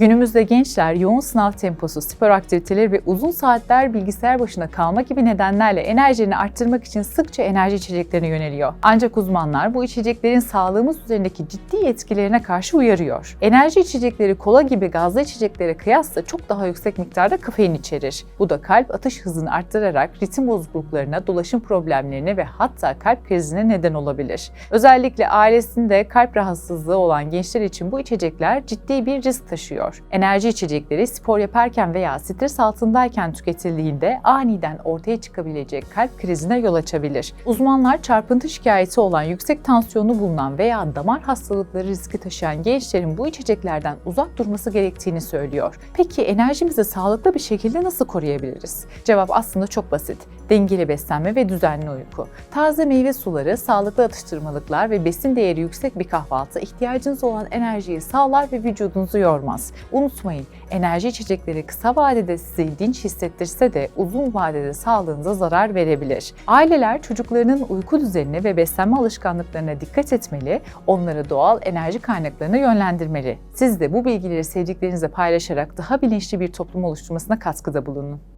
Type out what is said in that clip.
Günümüzde gençler yoğun sınav temposu, spor aktiviteleri ve uzun saatler bilgisayar başında kalma gibi nedenlerle enerjilerini arttırmak için sıkça enerji içeceklerine yöneliyor. Ancak uzmanlar bu içeceklerin sağlığımız üzerindeki ciddi etkilerine karşı uyarıyor. Enerji içecekleri kola gibi gazlı içeceklere kıyasla çok daha yüksek miktarda kafein içerir. Bu da kalp atış hızını arttırarak ritim bozukluklarına, dolaşım problemlerine ve hatta kalp krizine neden olabilir. Özellikle ailesinde kalp rahatsızlığı olan gençler için bu içecekler ciddi bir risk taşıyor. Enerji içecekleri spor yaparken veya stres altındayken tüketildiğinde aniden ortaya çıkabilecek kalp krizine yol açabilir. Uzmanlar çarpıntı şikayeti olan yüksek tansiyonu bulunan veya damar hastalıkları riski taşıyan gençlerin bu içeceklerden uzak durması gerektiğini söylüyor. Peki enerjimizi sağlıklı bir şekilde nasıl koruyabiliriz? Cevap aslında çok basit. Dengeli beslenme ve düzenli uyku. Taze meyve suları, sağlıklı atıştırmalıklar ve besin değeri yüksek bir kahvaltı ihtiyacınız olan enerjiyi sağlar ve vücudunuzu yormaz. Unutmayın, enerji içecekleri kısa vadede sizi dinç hissettirse de uzun vadede sağlığınıza zarar verebilir. Aileler çocuklarının uyku düzenine ve beslenme alışkanlıklarına dikkat etmeli, onları doğal enerji kaynaklarına yönlendirmeli. Siz de bu bilgileri sevdiklerinizle paylaşarak daha bilinçli bir toplum oluşturmasına katkıda bulunun.